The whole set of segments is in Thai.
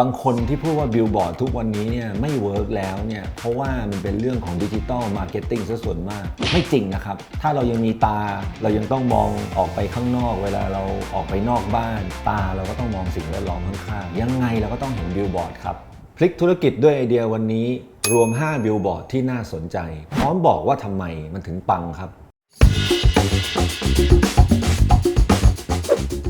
บางคนที่พูดว่าบิลบอร์ดทุกวันนี้เนี่ยไม่เวิร์กแล้วเนี่ยเพราะว่ามันเป็นเรื่องของดิจิตอลมาร์เก็ตติ้งซะส่วนมาก ไม่จริงนะครับ ถ้าเรายังมีตาเรายังต้องมองออกไปข้างนอก เวลาเราออกไปนอกบ้าน ตาเราก็ต้องมองสิ่งแวดล้อมข้างๆยังไงเราก็ต้องเห็นบิลบอร์ดครับพลิกธุรกิจด้วยไอเดียวันนี้ รวม 5 บิลบอร์ดที่น่าสนใจ พร้อมบอกว่าทำไมมันถึงปังครับ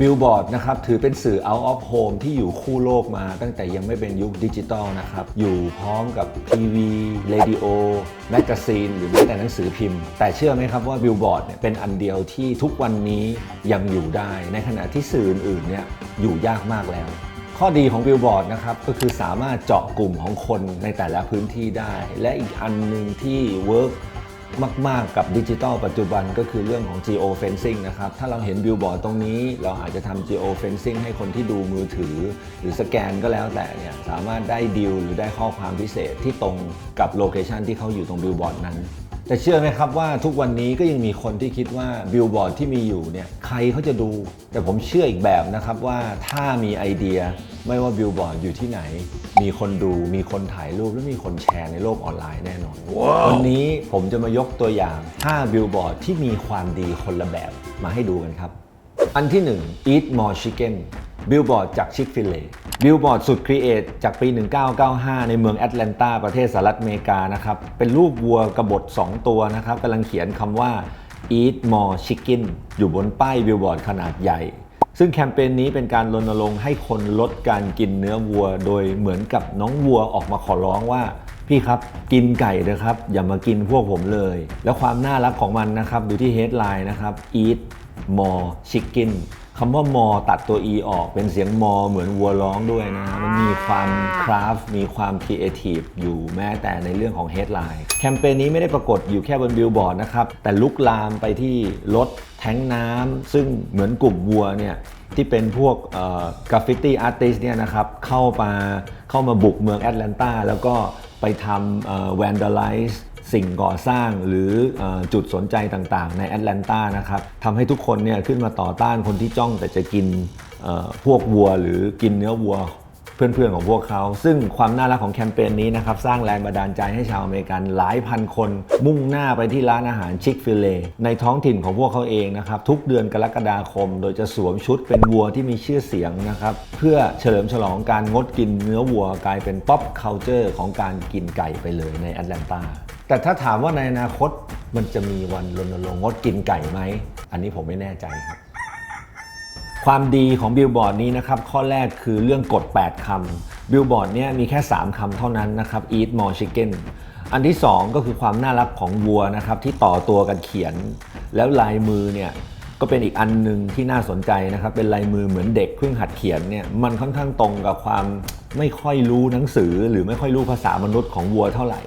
บิลบอร์ดนะครับถือเป็นสื่อ out of home ที่อยู่คู่โลกมาตั้งแต่ยังไม่เป็นยุคดิจิตอลนะครับ อยู่พร้อมกับทีวีเรดิโอแมกกาซีนหรือแม้แต่หนังสือพิมพ์ แต่เชื่อไหมครับว่าบิลบอร์ดเนี่ยเป็นอันเดียวที่ทุกวันนี้ยังอยู่ได้ ในขณะที่สื่ออื่นๆเนี่ยอยู่ยากมากแล้วข้อดีของบิลบอร์ดนะครับก็คือสามารถเจาะกลุ่มของคนในแต่ละพื้นที่ได้ และอีกอันหนึ่งที่เวิร์ก มาก ๆ กับดิจิตอลปัจจุบันก็คือเรื่องของ geo fencing นะครับ ถ้าเราเห็นบิลบอร์ดตรงนี้ เราอาจจะทำ geo fencing ให้คนที่ดูมือถือ หรือสแกนก็แล้วแต่เนี่ยสามารถได้ดีลหรือได้ข้อความพิเศษที่ตรงกับโลเคชันที่เขาอยู่ตรงบิลบอร์ดนั้น แต่เชื่อไหมครับว่าทุกวันนี้ก็ยังมีคนที่คิดว่าบิลบอร์ดที่มีอยู่เนี่ยใครเขาจะดู แต่ผมเชื่ออีกแบบนะครับว่าถ้ามีไอเดียไม่ว่าบิลบอร์ดอยู่ที่ไหน มีคนดูมีคนถ่ายรูป และมีคนแชร์ในโลกออนไลน์แน่นอนวันนี้ผมจะมายกตัวอย่าง 5 บิลบอร์ดที่มีความดีคนละแบบมาให้ดูกันครับ อันที่ 1 Eat More Chicken บิลบอร์ดจากชิคฟิลเลบิลบอร์ดสุดครีเอทจากปี 1995 ในเมืองแอตแลนตาประเทศสหรัฐอเมริกานะครับ เป็นรูปวัวกระบฏ2 ตัวนะครับกำลังเขียนคำว่า Eat More Chicken อยู่บนป้ายบิลบอร์ดขนาดใหญ่ ซึ่งแคมเปญนี้เป็นการรณรงค์ให้คนลดการกินเนื้อวัว โดยเหมือนกับน้องวัวออกมาขอร้องว่าพี่ครับ กินไก่เถอะครับ อย่ามากินพวกผมเลย แล้วความน่ารักของมันนะครับ ดูที่ headline นะครับ eat more chicken คำว่า more ตัดตัว e ออกเป็นเสียง more เหมือนวัวร้องด้วยนะ มันมีความคราฟมีความ creative อยู่แม้แต่ในเรื่องของ headline แคมเปญนี้ไม่ได้ปรากฏอยู่แค่บนบิลบอร์ดนะครับ แต่ลุกลามไปที่รถแทงน้ำซึ่งเหมือนกลุ่มวัวเนี่ยที่เป็นพวกกราฟฟิตี้อาร์ติสเนี่ยนะครับเข้ามาเข้ามาบุกเมืองแอตแลนตาแล้วก็ไปทำแวนด a ลไลซ์ สิ่งก่อสร้างหรือจุดสนใจต่างๆ ในแอตแลนตานะครับทำให้ทุกคนเนี่ยขึ้นมาต่อต้านคนที่จ้องแต่จะกินพวกวัวหรือกินเนื้อวัวเพื่อนๆของพวกเขา ซึ่งความน่ารักของแคมเปญนี้นะครับ สร้างแรงบันดาลใจให้ชาวอเมริกันหลายพันคน มุ่งหน้าไปที่ร้านอาหารชิคฟิเลในท้องถิ่นของพวกเขาเองนะครับ ทุกเดือนกรกฎาคม โดยจะสวมชุดเป็นวัวที่มีชื่อเสียงนะครับ เพื่อเฉลิมฉลองการงดกินเนื้อวัวกลายเป็นป๊อปเคานเจอร์ของการกินไก่ไปเลยในแอตแลนตา แต่ถ้าถามว่าในอนาคตมันจะมีวันรณรงค์งดกินไก่ไหม อันนี้ผมไม่แน่ใจครับ ความดีของบิลบอร์ดนี้นะครับ ข้อแรกคือเรื่องกฎ 8 คำบิลบอร์ดเนี่ยมีแค่ 3 คำเท่านั้นนะครับ eat more chicken อันที่ 2 ก็คือความน่ารักของวัวนะครับ ที่ต่อตัวกันเขียน แล้วลายมือเนี่ยก็เป็นอีกอันหนึ่งที่น่าสนใจนะครับ เป็นลายมือเหมือนเด็กเพิ่งหัดเขียนเนี่ยมันค่อนข้างตรงกับความไม่ค่อยรู้หนังสือ หรือไม่ค่อยรู้ภาษามนุษย์ของวัวเท่าไหร่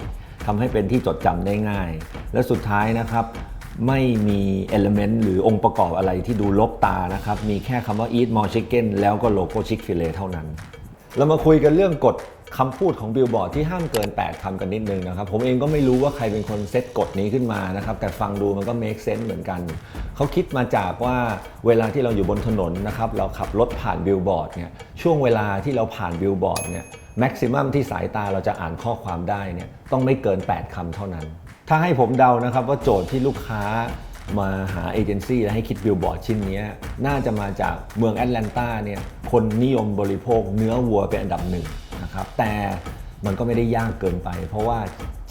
ทำให้เป็นที่จดจำได้ง่าย และสุดท้ายนะครับ ไม่มีเอลเมนต์หรือองค์ประกอบอะไรที่ดูลบตานะครับ มีแค่คำว่า eat more chicken แล้วก็โลโก้ชิคฟิเลเท่านั้น เรามาคุยกันเรื่องกฎคำพูดของบิลบอร์ดที่ห้ามเกิน 8 คำกันนิดนึงนะครับ ผมเองก็ไม่รู้ว่าใครเป็นคนเซตกฎนี้ขึ้นมานะครับ แต่ฟังดูมันก็ make sense เหมือนกัน เขาคิดมาจากว่าเวลาที่เราอยู่บนถนนนะครับ เราขับรถผ่านบิลบอร์ดเนี่ย ช่วงเวลาที่เราผ่านบิลบอร์ดเนี่ย แม็กซิมัมที่สายตาเราจะอ่านข้อความได้เนี่ยต้องไม่เกิน 8คำเท่านั้น ถ้าให้ผมเดานะครับว่าโจทย์ที่ลูกค้ามาหาเอเจนซี่และให้คิดบิลบอร์ดชิ้นนี้น่าจะมาจากเมืองแอตแลนตาเนี่ยคนนิยมบริโภคเนื้อวัวเป็นอันดับหนึ่งนะครับแต่มันก็ไม่ได้ยากเกินไป เพราะว่า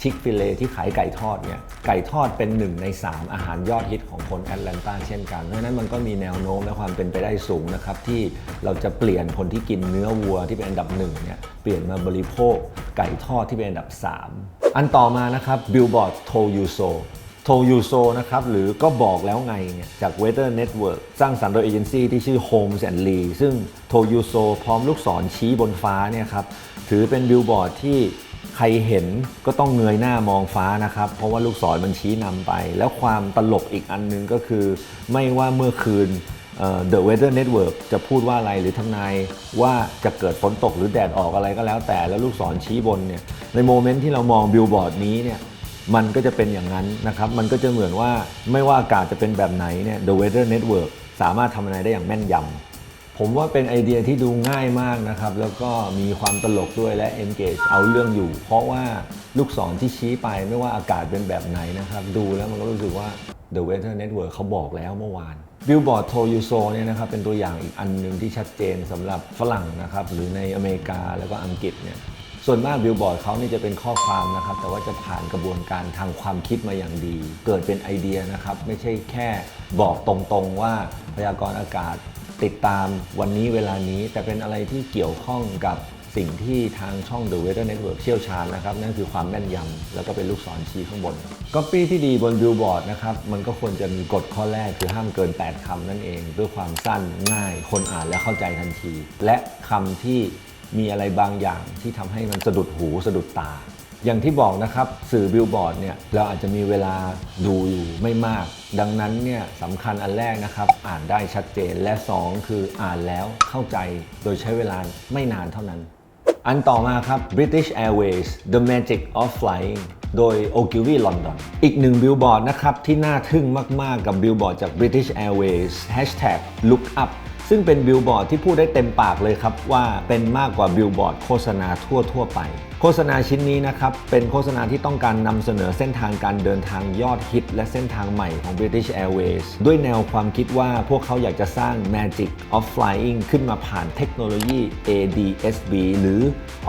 ชิคฟิเลที่ขายไก่ทอดเนี่ยไก่ทอดเป็นหนึ่งใน 3 อาหารยอดฮิตของคนแอตแลนตาเช่นกันเพราะนั้นมันก็มีแนวโน้มและความเป็นไปได้สูงนะครับ ที่เราจะเปลี่ยนคนที่กินเนื้อวัวที่เป็นอันดับหนึ่งเนี่ยเปลี่ยนมาบริโภคไก่ทอดที่เป็นอันดับ 3 อันต่อมานะครับบิลบอร์ดโทยูโซโทยูโซนะครับหรือก็บอกแล้วไงเนี่ยจาก Weather Network สร้างสรรค์โดยเอเจนซี่ที่ชื่อ Homes and Lee ซึ่งโทยูโซพร้อมลูกศรชี้บนฟ้าเนี่ยครับถือเป็นบิลบอร์ดที่ ใครเห็นก็ต้องเงยหน้ามองฟ้านะครับ เพราะว่าลูกศรมันชี้นำไป แล้วความตลกอีกอันหนึงก็คือ ไม่ว่าเมื่อคืนเอ่อ The Weather Network จะพูดว่าอะไรหรือทำนายว่าจะเกิดฝนตกหรือแดดออกอะไรก็แล้วแต่แล้วลูกศรชี้บนเนี่ยในโมเมนต์ที่เรามองบิลบอร์ดนี้เนี่ยมันก็จะเป็นอย่างนั้นนะครับ มันก็จะเหมือนว่าไม่ว่าอากาศจะเป็นแบบไหนเนี่ย The Weather Network สามารถทำนายได้อย่างแม่นยำ ผมว่าเป็นไอเดียที่ดูง่ายมากนะครับ แล้วก็มีความตลกด้วยและ engage เอาเรื่องอยู่ เพราะว่าลูกศรที่ชี้ไปไม่ว่าอากาศเป็นแบบไหนนะครับ ดูแล้วมันก็รู้สึกว่า The Weather Network เขาบอกแล้วเมื่อวาน Billboard t o y u s o เนี่ยนะครับเป็นตัวอย่างอีกอันหนึ่งที่ชัดเจนสำหรับฝรั่งนะครับ หรือในอเมริกาแล้วก็อังกฤษเนี่ยส่วนมากบิลบอร์ดเขานี่จะเป็นข้อความนะครับ แต่ว่าจะผ่านกระบวนการทางความคิดมาอย่างดี เกิดเป็นไอเดียนะครับ ไม่ใช่แค่บอกตรงๆว่าพยากรณ์อากาศ ติดตามวันนี้เวลานี้ แต่เป็นอะไรที่เกี่ยวข้องกับสิ่งที่ทางช่อง The Weather Network เชี่ยวชาญนะครับ นั่นคือความแม่นยำแล้วก็เป็นลูกศรชี้ข้างบนก๊อปปี้ที่ดีบนบิลบอร์ดนะครับ มันก็ควรจะมีกฎข้อแรกคือห้ามเกิน 8คำนั่นเอง ด้วยความสั้นง่ายคนอ่านและเข้าใจทันที และคำที่มีอะไรบางอย่างที่ทำให้มันสะดุดหูสะดุดตา อย่างที่บอกนะครับสื่อบิลบอร์ดเนี่ยเราอาจจะมีเวลาดูอยู่ไม่มาก ดังนั้นเนี่ยสำคัญอันแรกนะครับ อ่านได้ชัดเจนและ 2 คืออ่านแล้วเข้าใจโดยใช้เวลาไม่นานเท่านั้น อันต่อมาครับ British Airways The Magic of Flying โดย Ogilvy London อีกหนึ่งบิลบอร์ดนะครับที่น่าทึ่งมาก ๆ กับบิลบอร์ดจาก British Airways Hashtag Look Up ซึ่งเป็นบิลบอร์ดที่พูดได้เต็มปากเลยครับว่าเป็นมากกว่าบิลบอร์ดโฆษณาทั่วๆไป โฆษณาชิ้นนี้นะครับ เป็นโฆษณาที่ต้องการนำเสนอเส้นทางการเดินทางยอดฮิต และเส้นทางใหม่ของ British Airways ด้วยแนวความคิดว่าพวกเขาอยากจะสร้าง Magic of Flying ขึ้นมาผ่านเทคโนโลยี ADSB หรือ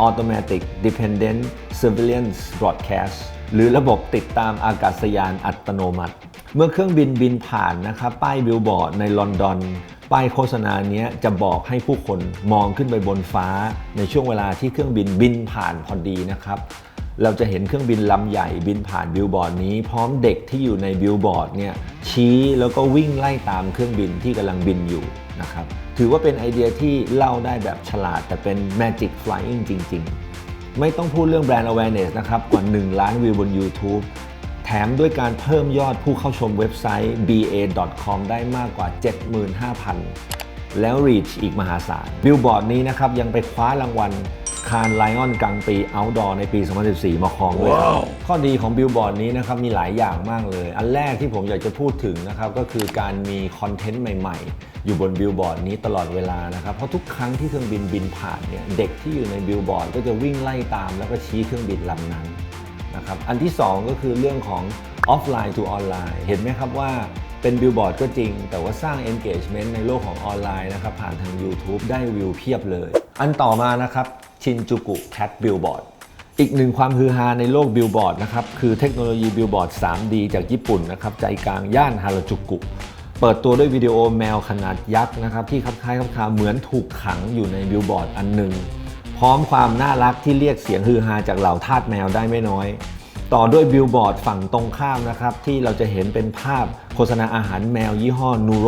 Automatic Dependent Surveillance Broadcast หรือระบบติดตามอากาศยานอัตโนมัติ เมื่อเครื่องบินบินผ่านนะครับป้ายบิลบอร์ดในลอนดอนป้ายโฆษณาเนี้ยจะบอกให้ผู้คนมองขึ้นไปบนฟ้า ในช่วงเวลาที่เครื่องบินบินผ่านพอดีนะครับเราจะเห็นเครื่องบินลำใหญ่บินผ่านบิลบอร์ดนี้ พร้อมเด็กที่อยู่ในบิลบอร์ดเนี่ยชี้แล้วก็วิ่งไล่ตามเครื่องบินที่กำลังบินอยู่นะครับถือว่าเป็นไอเดียที่เล่าได้แบบฉลาดแต่เป็น Magic Flying จริง ๆ ไม่ต้องพูดเรื่องแบรนด์ awareness นะครับกว่า 1 ล้านวิวบน YouTube แถมด้วยการเพิ่มยอดผู้เข้าชมเว็บไซต์ ba.com ได้มากกว่า 75,000 แล้ว reach อีกมหาศาลบิลบอร์ดนี้นะครับยังไปคว้ารางวัล คานไลออนกลางปี Outdoor ในปี 2014 มาครองด้วยครับ ข้อดีของบิลบอร์ดนี้นะครับมีหลายอย่างมากเลย อันแรกที่ผมอยากจะพูดถึงนะครับก็คือการมีคอนเทนต์ใหม่ ๆ อยู่บนบิลบอร์ดนี้ตลอดเวลานะครับ เพราะทุกครั้งที่เครื่องบินบินผ่านเนี่ยเด็กที่อยู่ในบิลบอร์ดก็จะวิ่งไล่ตามแล้วก็ชี้เครื่องบินลำนั้นนะครับอันที่ 2 ก็คือเรื่องของ offline to online เห็นไหมครับว่าเป็นบิลบอร์ดก็จริง แต่ว่าสร้าง engagement ในโลกของออนไลน์นะครับผ่านทาง YouTube ได้วิวเพียบเลย อันต่อมานะครับชินจูกุแคทบิลบอร์ดอีกหนึ่งความฮือฮาในโลกบิลบอร์ดนะครับคือเทคโนโลยีบิลบอร์ด 3D จากญี่ปุ่นนะครับใจกลางย่านฮาราจูกุ เปิดตัวด้วยวิดีโอแมวขนาดยักษ์นะครับที่คล้ายๆคล้ายเหมือนถูกขังอยู่ในบิลบอร์ดอันหนึ่งพร้อมความน่ารักที่เรียกเสียงฮือฮาจากเหล่าทาสแมวได้ไม่น้อย ต่อด้วยบิลบอร์ดฝั่งตรงข้ามนะครับที่เราจะเห็นเป็นภาพโฆษณาอาหารแมวยี่ห้อนูโร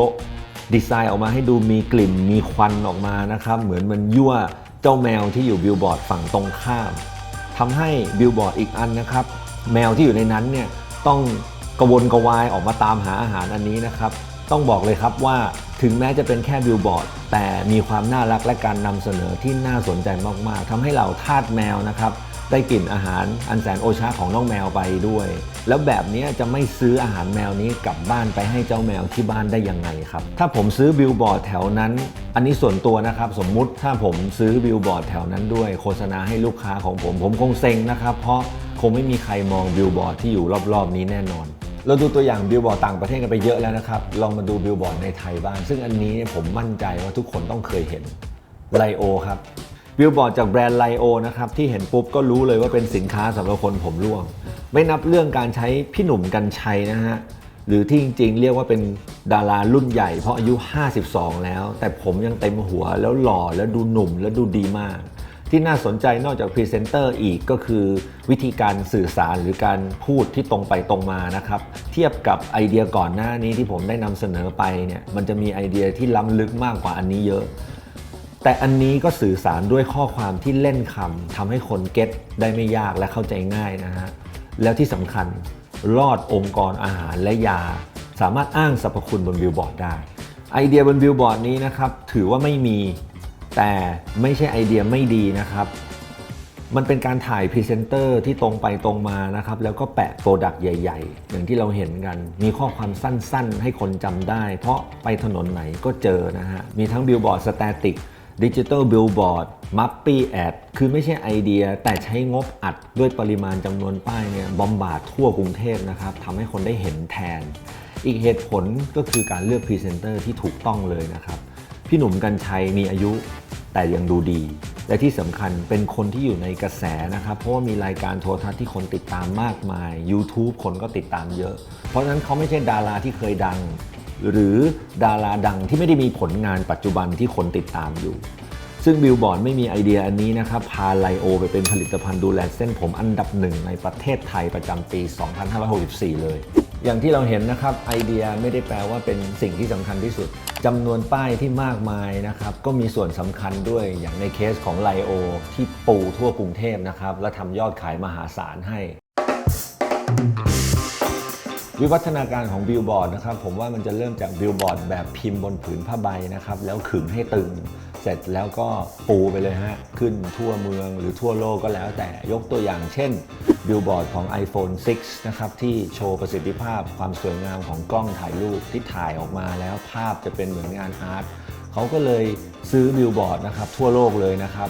ดีไซน์ออกมาให้ดูมีกลิ่นมีควันออกมานะครับ เหมือนมันยั่วเจ้าแมวที่อยู่บิลบอร์ดฝั่งตรงข้ามทำให้บิลบอร์ดอีกอันนะครับ แมวที่อยู่ในนั้นเนี่ยต้องกระวนกระวายออกมาตามหาอาหารอันนี้นะครับ ต้องบอกเลยครับว่าถึงแม้จะเป็นแค่บิลบอร์ด แต่มีความน่ารักและการนำเสนอที่น่าสนใจมาก ๆทำให้เราทาสแมวนะครับได้กลิ่นอาหารอันแสนโอชาของน้องแมวไปด้วย แล้วแบบนี้จะไม่ซื้ออาหารแมวนี้กลับบ้านไปให้เจ้าแมวที่บ้านได้ยังไงครับ ถ้าผมซื้อบิลบอร์ดแถวนั้น อันนี้ส่วนตัวนะครับ สมมุติถ้าผมซื้อบิลบอร์ดแถวนั้นด้วย โฆษณาให้ลูกค้าของผม ผมคงเซ็งนะครับ เพราะคงไม่มีใครมองบิลบอร์ดที่อยู่รอบๆนี้แน่นอน เราดูตัวอย่างบิลบอร์ดต่างประเทศกันไปเยอะแล้วนะครับ ลองมาดูบิลบอร์ดในไทยบ้าง ซึ่งอันนี้ผมมั่นใจว่าทุกคนต้องเคยเห็นไลโอครับบิลบอร์ดจากแบรนด์ไลโอนะครับ ที่เห็นปุ๊บก็รู้เลยว่าเป็นสินค้าสำหรับคนผมร่วง ไม่นับเรื่องการใช้พี่หนุ่มกัญชัยนะฮะ หรือที่จริง ๆ เรียกว่าเป็นดารารุ่นใหญ่เพราะอายุ 52 แล้ว แต่ผมยังเต็มหัวแล้วหล่อแล้วดูหนุ่มแล้วดูดีมาก ที่น่าสนใจนอกจากพรีเซนเตอร์อีกก็คือวิธีการสื่อสารหรือการพูดที่ตรงไปตรงมานะครับ เทียบกับไอเดียก่อนหน้านี้ที่ผมได้นำเสนอไปเนี่ยมันจะมีไอเดียที่ล้ำลึกมากกว่าอันนี้เยอะ แต่อันนี้ก็สื่อสารด้วยข้อความที่เล่นคำทำให้คนเก็ตได้ไม่ยากและเข้าใจง่ายนะฮะแล้วที่สำคัญรอดองค์กรอาหารและยา สามารถอ้างสรรพคุณบนบิลบอร์ดได้ไอเดียบนบิลบอร์ดนี้นะครับถือว่าไม่มี แต่ไม่ใช่ไอเดียไม่ดีนะครับ มันเป็นการถ่ายพรีเซนเตอร์ที่ตรงไปตรงมานะครับ แล้วก็แปะโปรดักต์ใหญ่ ๆ อย่างที่เราเห็นกัน มีข้อความสั้นๆ ให้คนจำได้ เพราะไปถนนไหนก็เจอนะฮะ มีทั้งบิลบอร์ดสแตติกดิจิ t a ลบิลบอร์ดมัปปี้แอดคือไม่ใช่ไอเดียแต่ใช้งบอัดด้วยปริมาณจำนวนป้ายเนี่ยบอมบาดทั่วกรุงเทพนะครับทำให้คนได้เห็นแทน อีกเหตุผลก็คือการเลือกพรีเซนเตอร์ที่ถูกต้องเลยนะครับ พี่หนุ่มกัญชัยมีอายุแต่ยังดูดี และที่สำคัญเป็นคนที่อยู่ในกระแสนะครับ เพราะว่ามีรายการโทรทัศน์ที่คนติดตามมากมาย YouTube คนก็ติดตามเยอะ เพราะฉะนั้นเขาไม่ใช่ดาราที่เคยดัง หรือดาราดังที่ไม่ได้มีผลงานปัจจุบันที่คนติดตามอยู่ ซึ่งบิลบอร์ดไม่มีไอเดียอันนี้นะครับ พาไลโอไปเป็นผลิตภัณฑ์ดูแลเส้นผมอันดับหนึ่งในประเทศไทยประจำปี 2564 เลย อย่างที่เราเห็นนะครับไอเดียไม่ได้แปลว่าเป็นสิ่งที่สำคัญที่สุดจำนวนป้ายที่มากมายนะครับก็มีส่วนสำคัญด้วยอย่างในเคสของไลโอที่ปูทั่วกรุงเทพนะครับและทำยอดขายมหาศาลให้ วิวัฒนาการของบิลบอร์ดนะครับผมว่ามันจะเริ่มจากบิลบอร์ดแบบพิมพ์บนผืนผ้าใบนะครับแล้วขึงให้ตึง เสร็จแล้วก็ปูไปเลยฮะ ขึ้นทั่วเมืองหรือทั่วโลกก็แล้วแต่ยกตัวอย่างเช่นบิลบอร์ดของ iPhone 6 นะครับ ที่โชว์ประสิทธิภาพความสวยงามของกล้องถ่ายรูปที่ถ่ายออกมาแล้วภาพจะเป็นเหมือนงานอาร์ตเขาก็เลยซื้อบิลบอร์ดนะครับทั่วโลกเลยนะครับ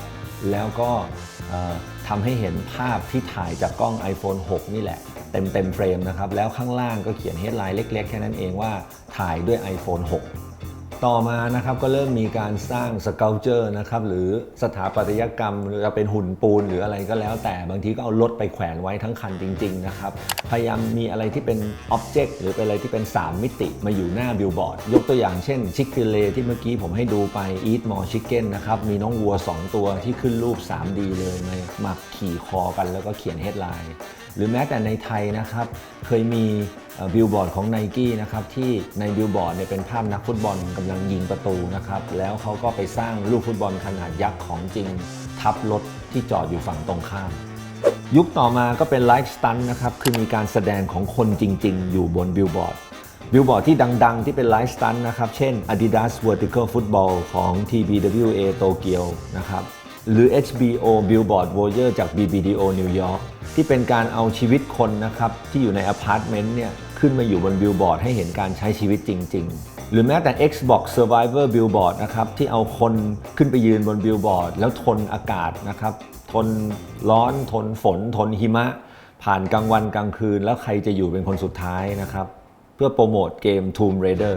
แล้วก็ทำให้เห็นภาพที่ถ่ายจากกล้อง iPhone 6 นี่แหละเต็มเต็มเฟรมนะครับ แล้วข้างล่างก็เขียนเฮดไลน์เล็ก ๆ แค่นั้นเองว่าถ่ายด้วย iPhone 6 ต่อมานะครับก็เริ่มมีการสร้างสเกลเจอร์นะครับหรือสถาปัตยกรรมหรือจะเป็นหุ่นปูนหรืออะไรก็แล้ว แต่บางทีก็เอารถไปแขวนไว้ทั้งคันจริงๆนะครับพยายามมีอะไรที่เป็นอ็อบเจกต์หรือเป็นอะไรที่เป็น 3 มิติมาอยู่หน้าบิลบอร์ด ยกตัวอย่างเช่นชิคฟิเลที่เมื่อกี้ผมให้ดูไป Eat More Chicken นะครับมีน้องวัว 2 ตัวที่ขึ้นรูป 3D เลยมามาขี่คอกันแล้วก็เขียนเฮดไลน์ หรือแม้แต่ในไทยนะครับ เคยมีบิลบอร์ดของ n i กี้นะครับที่ในบิลบอร์ดเนี่ยเป็นภาพนักฟุตบอลกำลังยิงประตูนะครับแล้วเขาก็ไปสร้างลูกฟุตบอลขนาดยักษ์ของจริง ทับรถที่จอดอยู่ฝั่งตรงข้าม ยุคต่อมาก็เป็นไลฟ์สตันนะครับคือมีการแสดงของคนจริง ๆ อยู่บนบิลบอร์ดบิลบอร์ดที่ดัง ๆ ที่เป็นไลฟ์สตันนะครับ เช่น Adidas Vertical Football ของ TBWA โตเกียวนะครับ หรือ HBO Billboard Voyager จาก BBDO New York ที่เป็นการเอาชีวิตคนนะครับที่อยู่ในอพาร์ตเมนต์เนี่ยขึ้นมาอยู่บนบิลบอร์ดให้เห็นการใช้ชีวิตจริง ๆ หรือแม้แต่ Xbox Survivor Billboard นะครับที่เอาคนขึ้นไปยืนบนบิลบอร์ดแล้วทนอากาศนะครับทนร้อนทนฝน ทนหิมะ ผ่านกลางวันกลางคืน แล้วใครจะอยู่เป็นคนสุดท้ายนะครับ เพื่อโปรโมทเกม Tomb Raider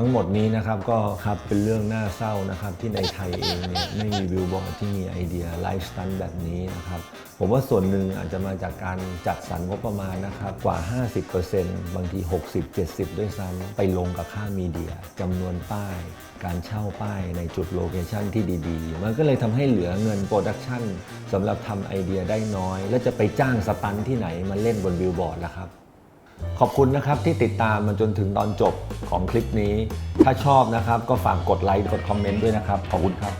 ทั้งหมดนี้นะครับก็ครับเป็นเรื่องน่าเศร้านะครับที่ในไทยเองเนี่ยไม่มีบิลบอร์ดที่มีไอเดียไลฟ์สไตล์แบบนี้นะครับผมว่าส่วนหนึ่งอาจจะมาจากการจัดสรรงบประมาณนะครับกว่า 50%บางที 60-70 ด้วยซ้ำไปลงกับค่ามีเดียจำนวนป้าย การเช่าป้ายในจุดโลเคชันที่ดีๆ มันก็เลยทำให้เหลือเงินโปรดักชันสำหรับทำไอเดียได้น้อย แล้วจะไปจ้างสตันท์ที่ไหนมาเล่นบนบิลบอร์ดล่ะครับ ขอบคุณนะครับที่ติดตามมาจนถึงตอนจบของคลิปนี้ ถ้าชอบนะครับก็ฝากกดไลค์กดคอมเมนต์ด้วยนะครับ ขอบคุณครับ